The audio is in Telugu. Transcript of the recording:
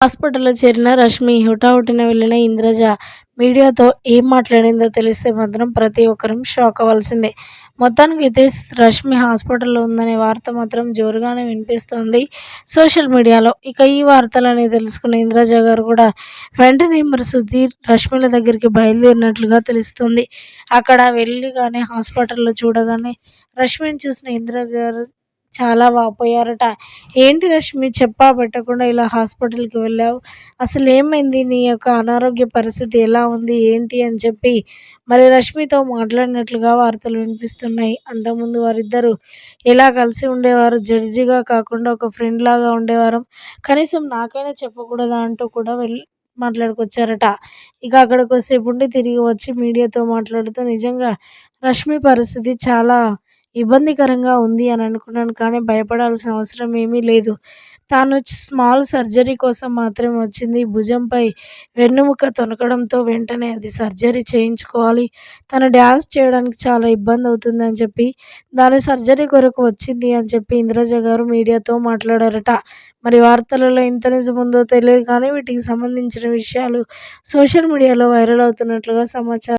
హాస్పిటల్లో చేరిన రష్మి హుటాహుటిన వెళ్ళిన ఇంద్రజ మీడియాతో ఏం మాట్లాడిందో తెలిస్తే మాత్రం ప్రతి ఒక్కరం షాక్ అవ్వాల్సిందే. మొత్తానికైతే రష్మి హాస్పిటల్లో ఉందనే వార్త మాత్రం జోరుగానే వినిపిస్తోంది. సోషల్ మీడియాలో ఇక ఈ వార్తలని తెలుసుకున్న ఇంద్రజ గారు కూడా వెంటనే మరి సుధీర్ రష్మిల దగ్గరికి బయలుదేరినట్లుగా తెలుస్తుంది. అక్కడ వెళ్ళి కానీ హాస్పిటల్లో చూడగానే రష్మిని చూసిన ఇంద్ర గారు చాలా వాపోయారట ఏంటి రష్మి చెప్పా పెట్టకుండా ఇలా హాస్పిటల్కి వెళ్ళావు. అసలు ఏమైంది? నీ యొక్క అనారోగ్య పరిస్థితి ఎలా ఉంది? ఏంటి? అని చెప్పి మరి రష్మితో మాట్లాడినట్లుగా వార్తలు వినిపిస్తున్నాయి. అంతకుముందు వారిద్దరూ ఎలా కలిసి ఉండేవారు? జడ్జిగా కాకుండా ఒక ఫ్రెండ్ లాగా ఉండేవారు. కనీసం నాకైనా చెప్పకూడదా అంటూ కూడా వెళ్ళి మాట్లాడుకొచ్చారట. ఇక అక్కడికి వస్తే ఉండి తిరిగి వచ్చి మీడియాతో మాట్లాడుతూ నిజంగా రష్మి పరిస్థితి చాలా ఇబ్బందికరంగా ఉంది అని అనుకున్నాను కానీ భయపడాల్సిన అవసరం ఏమీ లేదు. తాను స్మాల్ సర్జరీ కోసం మాత్రమే వచ్చింది. భుజంపై వెన్నుముక తొనకడంతో వెంటనే అది సర్జరీ చేయించుకోవాలి. తను డ్యాన్స్ చేయడానికి చాలా ఇబ్బంది అవుతుందని చెప్పి దాని సర్జరీ కొరకు వచ్చింది అని చెప్పి ఇంద్రజ గారు మీడియాతో మాట్లాడారట. మరి వార్తలలో ఎంత నిజముందో ఉందో తెలియదు కానీ వీటికి సంబంధించిన విషయాలు సోషల్ మీడియాలో వైరల్ అవుతున్నట్లుగా సమాచారం